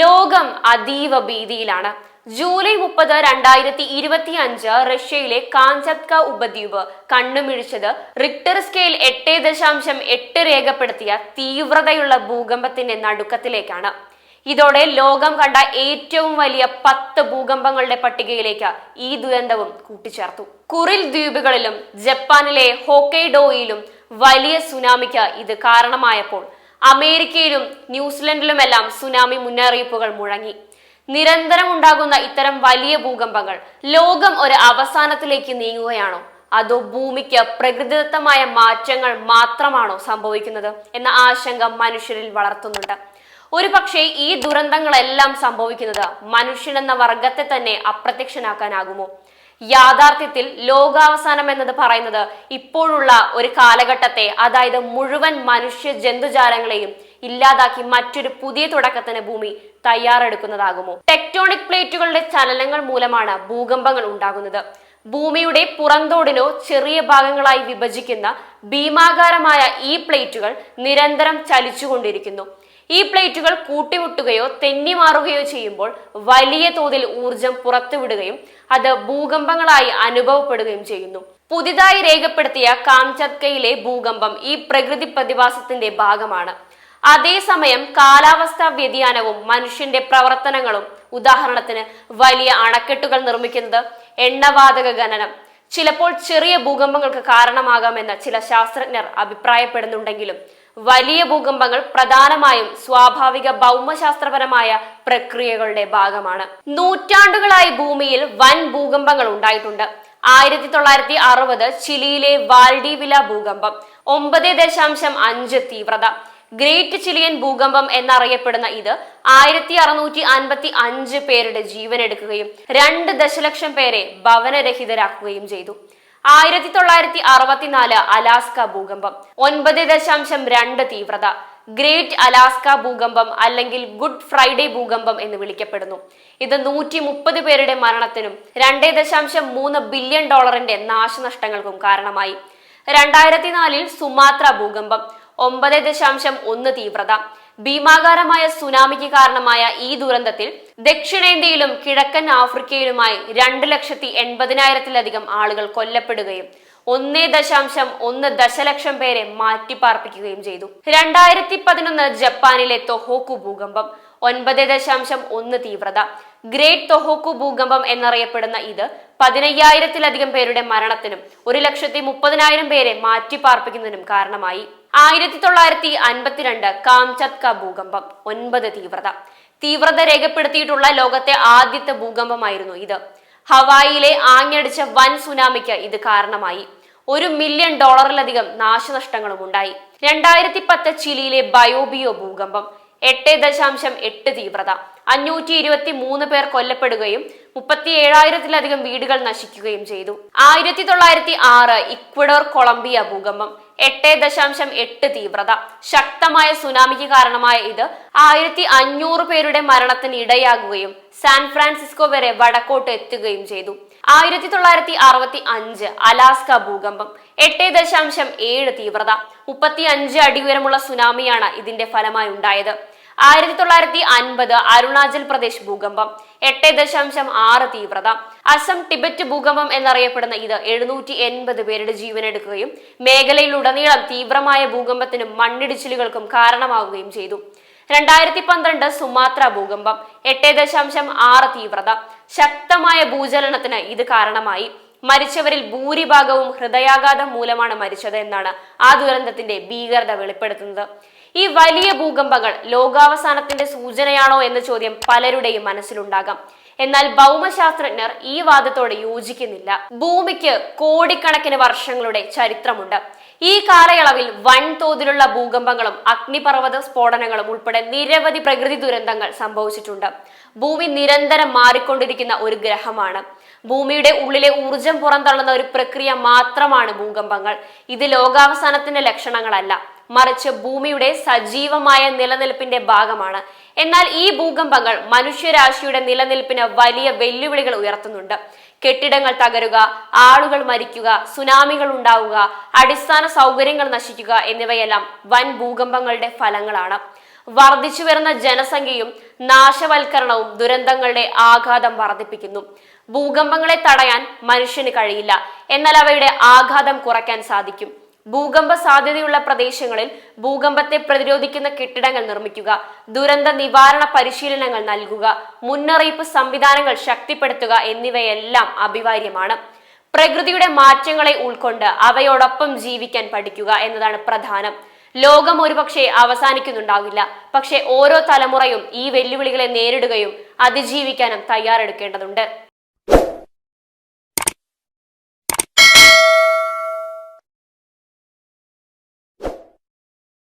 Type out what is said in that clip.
ലോകം അതീവ ഭീതിയിലാണ്. ജൂലൈ മുപ്പത് രണ്ടായിരത്തി ഇരുപത്തി അഞ്ച് റഷ്യയിലെ കാഞ്ചത്ക ഉപദ്വീപ് കണ്ണുമിഴിച്ചത് റിക്ടർ സ്കെയിൽ എട്ട് ദശാംശം എട്ട് രേഖപ്പെടുത്തിയ തീവ്രതയുള്ള ഭൂകമ്പത്തിന്റെ നടുക്കത്തിലേക്കാണ്. ഇതോടെ ലോകം കണ്ട ഏറ്റവും വലിയ പത്ത് ഭൂകമ്പങ്ങളുടെ പട്ടികയിലേക്ക് ഈ ദുരന്തവും കൂട്ടിച്ചേർത്തു. കുറിൽ ദ്വീപുകളിലും ജപ്പാനിലെ ഹോക്കൈഡോയിലും വലിയ സുനാമിക്ക് ഇത് കാരണമായപ്പോൾ അമേരിക്കയിലും ന്യൂസിലൻഡിലുമെല്ലാം സുനാമി മുന്നറിയിപ്പുകൾ മുഴങ്ങി. നിരന്തരം ഉണ്ടാകുന്ന ഇത്തരം വലിയ ഭൂകമ്പങ്ങൾ ലോകം ഒരു അവസാനത്തിലേക്ക് നീങ്ങുകയാണോ? അതോ ഭൂമിക്ക് പ്രകൃതിദത്തമായ മാറ്റങ്ങൾ മാത്രമാണോ സംഭവിക്കുന്നത് എന്ന ആശങ്ക മനുഷ്യരിൽ വളർത്തുന്നുണ്ട്. ഒരു പക്ഷേ ഈ ദുരന്തങ്ങളെല്ലാം സംഭവിക്കുന്നത് മനുഷ്യനെന്ന വർഗത്തെ തന്നെ അപ്രത്യക്ഷനാക്കാനാകുമോ? യാഥാർത്ഥ്യത്തിൽ ലോകാവസാനം എന്നത് പറയുന്നത് ഇപ്പോഴുള്ള ഒരു കാലഘട്ടത്തെ അതായത് മുഴുവൻ മനുഷ്യ ജന്തുജാലങ്ങളെയും ഇല്ലാതാക്കി മറ്റൊരു പുതിയ തുടക്കത്തിന് ഭൂമി തയ്യാറെടുക്കുന്നതാകുമോ? ടെക്ടോണിക് പ്ലേറ്റുകളുടെ ചലനങ്ങൾ മൂലമാണ് ഭൂകമ്പങ്ങൾ ഉണ്ടാകുന്നത്. ഭൂമിയുടെ പുറന്തോടിനോ ചെറിയ ഭാഗങ്ങളായി വിഭജിക്കുന്ന ഭീമാകാരമായ ഈ പ്ലേറ്റുകൾ നിരന്തരം ചലിച്ചുകൊണ്ടിരിക്കുന്നു. ഈ പ്ലേറ്റുകൾ കൂട്ടിമുട്ടുകയോ തെന്നിമാറുകയോ ചെയ്യുമ്പോൾ വലിയ തോതിൽ ഊർജം പുറത്തുവിടുകയും അത് ഭൂകമ്പങ്ങളായി അനുഭവപ്പെടുകയും ചെയ്യുന്നു. പുതിയതായി രേഖപ്പെടുത്തിയ കാംചത്കയിലെ ഭൂകമ്പം ഈ പ്രകൃതി പ്രതിഭാസത്തിന്റെ ഭാഗമാണ്. അതേസമയം കാലാവസ്ഥാ വ്യതിയാനവും മനുഷ്യന്റെ പ്രവർത്തനങ്ങളും ഉദാഹരണത്തിന് വലിയ അണക്കെട്ടുകൾ നിർമ്മിക്കുന്നത് എണ്ണവാതക ഖനനം. ചിലപ്പോൾ ചെറിയ ഭൂകമ്പങ്ങൾക്ക് കാരണമാകാമെന്ന് ചില ശാസ്ത്രജ്ഞർ അഭിപ്രായപ്പെടുന്നുണ്ടെങ്കിലും വലിയ ഭൂകമ്പങ്ങൾ പ്രധാനമായും സ്വാഭാവിക ഭൗമശാസ്ത്രപരമായ പ്രക്രിയകളുടെ ഭാഗമാണ്. നൂറ്റാണ്ടുകളായി ഭൂമിയിൽ വൻ ഭൂകമ്പങ്ങൾ ഉണ്ടായിട്ടുണ്ട്. ആയിരത്തി തൊള്ളായിരത്തി അറുപത് ചിലിയിലെ വാൽഡിവില ഭൂകമ്പം ഒമ്പത് ദശാംശം അഞ്ച് തീവ്രത. ഗ്രേറ്റ് ചിലിയൻ ഭൂകമ്പം എന്നറിയപ്പെടുന്ന ഇത് ആയിരത്തി അറുന്നൂറ്റി അൻപത്തി അഞ്ച് പേരുടെ ജീവനെടുക്കുകയും രണ്ട് ദശലക്ഷം പേരെ ഭവനരഹിതരാക്കുകയും ചെയ്തു ആയിരത്തി തൊള്ളായിരത്തി അറുപത്തിനാല് അലാസ്ക ഭൂകമ്പം. ഒൻപത് ദശാംശം രണ്ട് തീവ്രത. ഗ്രേറ്റ് അലാസ്ക ഭൂകമ്പം അല്ലെങ്കിൽ ഗുഡ് ഫ്രൈഡേ ഭൂകമ്പം എന്ന് വിളിക്കപ്പെടുന്നു. ഇത് നൂറ്റി മുപ്പത് പേരുടെ മരണത്തിനും രണ്ടേ ദശാംശം മൂന്ന് ബില്യൺ ഡോളറിന്റെ നാശനഷ്ടങ്ങൾക്കും കാരണമായി. രണ്ടായിരത്തി നാലിൽ സുമാത്ര ഭൂകമ്പം. ഒമ്പത് ദശാംശം ഒന്ന് തീവ്രത. ഭീമാകാരമായ സുനാമിക്ക് കാരണമായ ഈ ദുരന്തത്തിൽ ദക്ഷിണേന്ത്യയിലും കിഴക്കൻ ആഫ്രിക്കയിലുമായി രണ്ട് ലക്ഷത്തി എൺപതിനായിരത്തിലധികം ആളുകൾ കൊല്ലപ്പെടുകയും ഒന്നേ ദശാംശം ഒന്ന് ദശലക്ഷം പേരെ മാറ്റിപ്പാർപ്പിക്കുകയും ചെയ്തു. രണ്ടായിരത്തി പതിനൊന്ന് ജപ്പാനിലെ തൊഹോക്കു ഭൂകമ്പം ഒൻപത് ദശാംശം ഒന്ന് തീവ്രത ഗ്രേറ്റ് തൊഹോക്കു ഭൂകമ്പം എന്നറിയപ്പെടുന്ന ഇത് പതിനയ്യായിരത്തിലധികം പേരുടെ മരണത്തിനും ഒരു ലക്ഷത്തി മുപ്പതിനായിരം പേരെ മാറ്റിപ്പാർപ്പിക്കുന്നതിനും കാരണമായി. ആയിരത്തി തൊള്ളായിരത്തി അൻപത്തിരണ്ട് കാംചത്ക ഭൂകമ്പം ഒൻപത് തീവ്രത. തീവ്രത രേഖപ്പെടുത്തിയിട്ടുള്ള ലോകത്തെ ആദ്യത്തെ ഭൂകമ്പമായിരുന്നു ഇത്. ഹവായിയിലെ ആഞ്ഞടിച്ച വൻ സുനാമിക്ക് ഇത് കാരണമായി. ഒരു മില്യൺ ഡോളറിലധികം നാശനഷ്ടങ്ങളും ഉണ്ടായി. രണ്ടായിരത്തി പത്ത് ചിലിയിലെ ബയോബിയോ ഭൂകമ്പം എട്ട് ദശാംശം എട്ട് തീവ്രത. അഞ്ഞൂറ്റി ഇരുപത്തി മൂന്ന് പേർ കൊല്ലപ്പെടുകയും മുപ്പത്തി ഏഴായിരത്തിലധികം വീടുകൾ നശിക്കുകയും ചെയ്തു. ആയിരത്തി തൊള്ളായിരത്തി ആറ് ഇക്വഡോർ കൊളംബിയ ഭൂകമ്പം എട്ട് ദശാംശം എട്ട് തീവ്രത. ശക്തമായ സുനാമിക്ക് കാരണമായ ഇത് ആയിരത്തി അഞ്ഞൂറ് പേരുടെ മരണത്തിന് ഇടയാകുകയും സാൻ ഫ്രാൻസിസ്കോ വരെ വടക്കോട്ട് എത്തുകയും ചെയ്തു. ആയിരത്തി തൊള്ളായിരത്തി അറുപത്തി അഞ്ച് അലാസ്ക ഭൂകമ്പം എട്ട് ദശാംശം ഏഴ് തീവ്രത. മുപ്പത്തി അഞ്ച് അടി ഉയരമുള്ള സുനാമിയാണ് ഇതിന്റെ ഫലമായി ഉണ്ടായത്. ആയിരത്തി തൊള്ളായിരത്തി അൻപത് അരുണാചൽ പ്രദേശ് ഭൂകമ്പം. എട്ട് ദശാംശം ആറ് തീവ്രത. അസം ടിബറ്റ് ഭൂകമ്പം എന്നറിയപ്പെടുന്ന ഇത് എഴുന്നൂറ്റി എൺപത് പേരുടെ ജീവനെടുക്കുകയും മേഖലയിലുടനീളം തീവ്രമായ ഭൂകമ്പത്തിനും മണ്ണിടിച്ചിലുകൾക്കും കാരണമാവുകയും ചെയ്തു. രണ്ടായിരത്തി പന്ത്രണ്ട് സുമാത്ര ഭൂകമ്പം. എട്ട് ദശാംശം ആറ് തീവ്രത. ശക്തമായ ഭൂചലനത്തിന് ഇത് കാരണമായി. മരിച്ചവരിൽ ഭൂരിഭാഗവും ഹൃദയാഘാതം മൂലമാണ് മരിച്ചത് എന്നാണ് ആ ദുരന്തത്തിന്റെ ഭീകരത വെളിപ്പെടുത്തുന്നത്. ഈ വലിയ ഭൂകമ്പങ്ങൾ ലോകാവസാനത്തിന്റെ സൂചനയാണോ എന്ന ചോദ്യം പലരുടെയും മനസ്സിലുണ്ടാകാം. എന്നാൽ ഭൗമശാസ്ത്രജ്ഞർ ഈ വാദത്തോട് യോജിക്കുന്നില്ല. ഭൂമിക്ക് കോടിക്കണക്കിന് വർഷങ്ങളുടെ ചരിത്രമുണ്ട്. ഈ കാലയളവിൽ വൻതോതിലുള്ള ഭൂകമ്പങ്ങളും അഗ്നിപർവത സ്ഫോടനങ്ങളും ഉൾപ്പെടെ നിരവധി പ്രകൃതി ദുരന്തങ്ങൾ സംഭവിച്ചിട്ടുണ്ട്. ഭൂമി നിരന്തരം മാറിക്കൊണ്ടിരിക്കുന്ന ഒരു ഗ്രഹമാണ്. ഭൂമിയുടെ ഉള്ളിലെ ഊർജം പുറന്തള്ളുന്ന ഒരു പ്രക്രിയ മാത്രമാണ് ഭൂകമ്പങ്ങൾ. ഇത് ലോകാവസാനത്തിന്റെ ലക്ഷണങ്ങളല്ല. മറിച്ച് ഭൂമിയുടെ സജീവമായ നിലനിൽപ്പിന്റെ ഭാഗമാണ്. എന്നാൽ ഈ ഭൂകമ്പങ്ങൾ മനുഷ്യരാശിയുടെ നിലനിൽപ്പിന് വലിയ വെല്ലുവിളികൾ ഉയർത്തുന്നുണ്ട്. കെട്ടിടങ്ങൾ തകരുക ആളുകൾ മരിക്കുക സുനാമികൾ ഉണ്ടാവുക അടിസ്ഥാന സൗകര്യങ്ങൾ നശിക്കുക എന്നിവയെല്ലാം വൻ ഭൂകമ്പങ്ങളുടെ ഫലങ്ങളാണ്. വർദ്ധിച്ചു വരുന്ന ജനസംഖ്യയും നാശവൽക്കരണവും ദുരന്തങ്ങളുടെ ആഘാതം വർദ്ധിപ്പിക്കുന്നു. ഭൂകമ്പങ്ങളെ തടയാൻ മനുഷ്യന് കഴിയില്ല. എന്നാൽ അവയുടെ ആഘാതം കുറയ്ക്കാൻ സാധിക്കും. ഭൂകമ്പ സാധ്യതയുള്ള പ്രദേശങ്ങളിൽ ഭൂകമ്പത്തെ പ്രതിരോധിക്കുന്ന കെട്ടിടങ്ങൾ നിർമ്മിക്കുക ദുരന്ത നിവാരണ പരിശീലനങ്ങൾ നൽകുക മുന്നറിയിപ്പ് സംവിധാനങ്ങൾ ശക്തിപ്പെടുത്തുക എന്നിവയെല്ലാം അഭിവാര്യമാണ് പ്രകൃതിയുടെ മാറ്റങ്ങളെ ഉൾക്കൊണ്ട് അവയോടൊപ്പം ജീവിക്കാൻ പഠിക്കുക എന്നതാണ് പ്രധാനം. ലോകം ഒരുപക്ഷെ അവസാനിക്കുന്നുണ്ടാവില്ല. പക്ഷെ ഓരോ തലമുറയും ഈ വെല്ലുവിളികളെ നേരിടുകയും അതിജീവിക്കാനും തയ്യാറെടുക്കേണ്ടതുണ്ട്.